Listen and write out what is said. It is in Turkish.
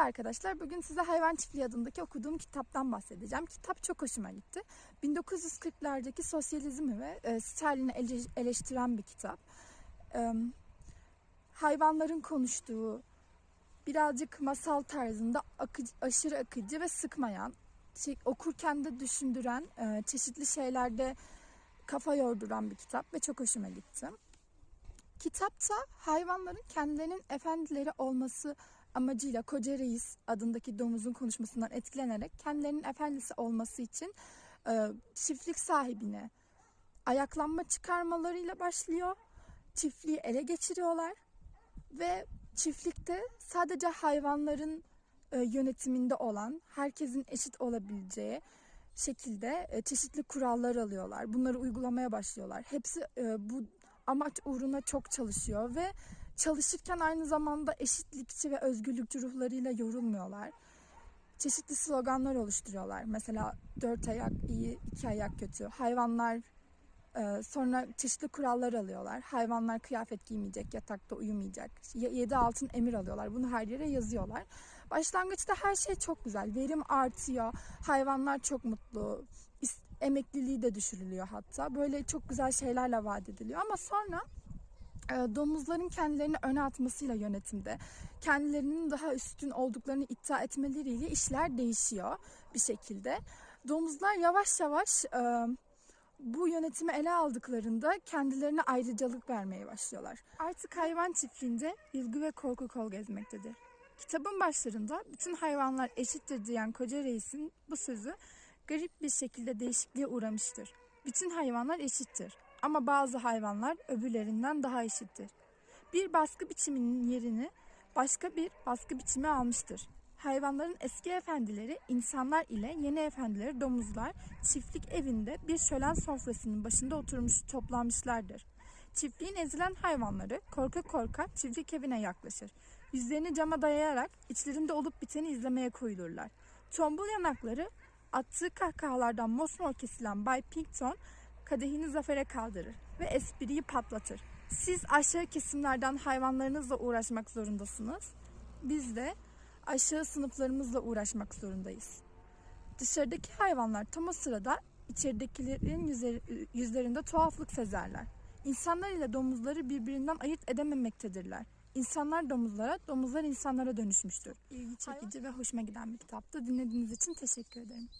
Arkadaşlar bugün size Hayvan Çiftliği adındaki okuduğum kitaptan bahsedeceğim. Kitap çok hoşuma gitti. 1940'lardaki sosyalizmi ve e, Stalin'i ele- eleştiren bir kitap. E, hayvanların konuştuğu, birazcık masal tarzında akıcı, aşırı akıcı ve sıkmayan, şey, okurken de düşündüren, e, çeşitli şeylerde kafa yorduran bir kitap ve çok hoşuma gitti. Kitapta hayvanların kendilerinin efendileri olması amacıyla Koca Reis adındaki domuzun konuşmasından etkilenerek kendilerinin efendisi olması için e, çiftlik sahibine ayaklanma çıkarmalarıyla başlıyor. Çiftliği ele geçiriyorlar ve çiftlikte sadece hayvanların e, yönetiminde olan, herkesin eşit olabileceği şekilde e, çeşitli kurallar alıyorlar. Bunları uygulamaya başlıyorlar. Hepsi e, bu amaç uğruna çok çalışıyor ve çalışırken aynı zamanda eşitlikçi ve özgürlükçü ruhlarıyla yorulmuyorlar. Çeşitli sloganlar oluşturuyorlar. Mesela dört ayak iyi, iki ayak kötü. Hayvanlar e, sonra çeşitli kurallar alıyorlar. Hayvanlar kıyafet giymeyecek, yatakta uyumayacak. Yedi altın emir alıyorlar. Bunu her yere yazıyorlar. Başlangıçta her şey çok güzel. Verim artıyor. Hayvanlar çok mutlu. Emekliliği de düşürülüyor hatta. Böyle çok güzel şeylerle vaat ediliyor. Ama sonra domuzların kendilerini öne atmasıyla yönetimde kendilerinin daha üstün olduklarını iddia etmeleriyle işler değişiyor bir şekilde. Domuzlar yavaş yavaş e, bu yönetimi ele aldıklarında kendilerine ayrıcalık vermeye başlıyorlar. Artık hayvan çiftliğinde ilgi ve korku kol gezmektedir. Kitabın başlarında bütün hayvanlar eşittir diyen koca reisin bu sözü garip bir şekilde değişikliğe uğramıştır. Bütün hayvanlar eşittir ama bazı hayvanlar öbürlerinden daha eşittir. Bir baskı biçiminin yerini başka bir baskı biçimi almıştır. Hayvanların eski efendileri insanlar ile yeni efendileri domuzlar çiftlik evinde bir şölen sofrasının başında oturmuş toplanmışlardır. Çiftliğin ezilen hayvanları korka korka çiftlik evine yaklaşır. Yüzlerini cama dayayarak içlerinde olup biteni izlemeye koyulurlar. Tombul yanakları attığı kahkahalardan mosmor kesilen Bay Pinkton kadehini zafere kaldırır ve espriyi patlatır. Siz aşağı kesimlerden hayvanlarınızla uğraşmak zorundasınız. Biz de aşağı sınıflarımızla uğraşmak zorundayız. Dışarıdaki hayvanlar tam o sırada içeridekilerin yüzleri- yüzlerinde tuhaflık sezerler. İnsanlar ile domuzları birbirinden ayırt edememektedirler. İnsanlar domuzlara, domuzlar insanlara dönüşmüştür. İlgi çekici ve hoşuma giden bir kitaptı. Dinlediğiniz için teşekkür ederim.